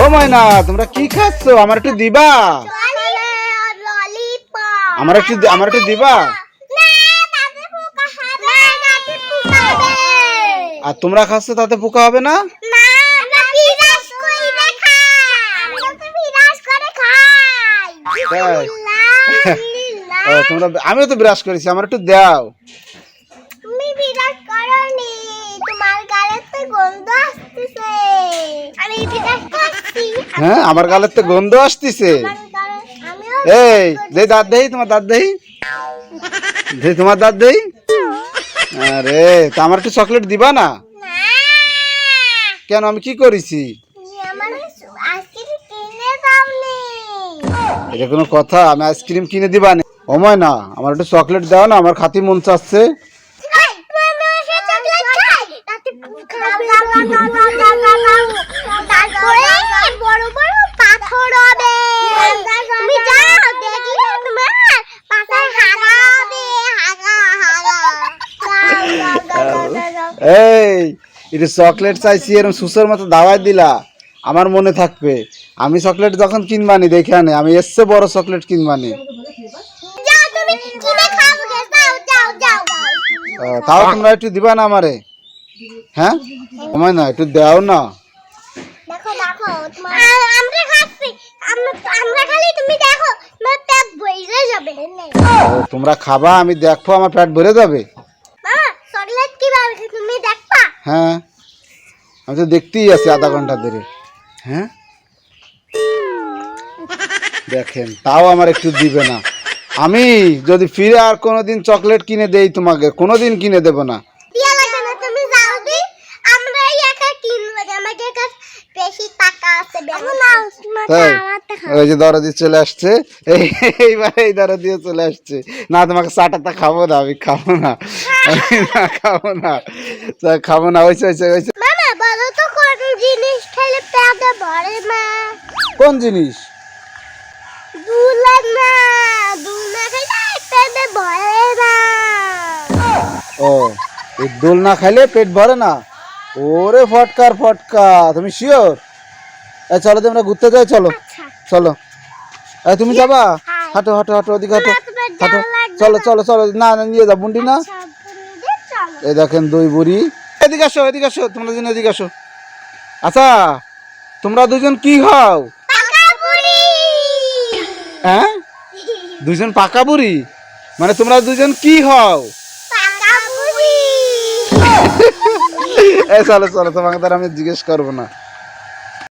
ও ময়না তোমরা কি খাচ্ছ? আমার একটু দিবা? আমার একটু আমার একটু দিবা? আর তোমরা খাচ্ছ তাতে পোকা হবে না? ও, তোমরা আমিও তো ব্রাশ করেছি আমার একটু দাও। তুমি করনি। হ্যাঁ আমার গালের তো গন্ধ আসতেছে এই দেই দাঁত দেই তোমার দাঁত দেই দেই তোমার দাঁত দেই আরে তা আমার একটু চকলেট দিবা না না কেন আমি কি করেছি এটা কোনো কথা আমি আইসক্রিম কিনে দিবা না অময় না আমার একটু চকলেট দাও না আমার খাতি মন চাচ্ছে এই, তুমি আমার সাথে চকলেট খাই তাতে খাবে তারপরে বড় বড় পাথর হবে তুমি যাও দেখলে তোমার পাথর হাগা হবে হাগা হাগা যাও, যাও, যাও, যাও, যাও, যাও। এই এটা চকলেট চাইছি এরকম সুসের মতো দাওয়াই দিলা। আমার মনে থাকবে। আমি চকলেট যখন কিনবানি দেখে আনে। আমি এসছে বড় চকলেট কিনবানি। তাও তোমরা একটু দিবা না আমারে? হ্যাঁ? অময় না একটু দাও না। তোমরা খাবা আমি দেখব আমার পেট ভরে যাবে মামা চকলেট কীভাবে খাই তুমি দেখবা হ্যাঁ। আমি তো দেখতেই আছি আধা ঘণ্টা ধরে। হ্যাঁ? দেখেন তাও আমার একটু দিবে না। আমি যদি ফিরে আর কোনোদিন চকলেট কিনে দেই তোমাকে কোনোদিন কিনে দেব না। ওই যে দরদি চলে আসছে এই এইবার এই দরদিও চলে আসছে। না তোমাকে চাটাটা খাব না আমি খাব না। আমি না। খাব না তা খাব না মামা বলো তো কোন জিনিস খেলে পেটে ভরে না কোন জিনিস? দুলা না দুলা খেলে পেটে ভরে না ও এই দোল না খাইলে পেট ভরে না? ওরে ফটকার ফটকা তুমি শিওর? চলো তো আমরা ঘুরতে যাই চলো। আচ্ছা চলো। এই তুমি যাবা? হ্যাঁ। হাঁটো হাঁটো হাঁটো ওদিকে হাঁটো। হাঁটো। চলো চলো চলো। না না নিয়ে যাও বুন্ডি না? আচ্ছা, চলো এই দেখেন দুই বুড়ি। এদিকে আসো এদিকে আসো তোমরা দুজন এদিকে আসো। আচ্ছা তোমরা দুজন কি হও? হ্যাঁ? দুজন পাকা বুড়ি? মানে তোমরা দুজন কি হও? চলো চলো তোমাকে তার আমি জিজ্ঞেস করব না।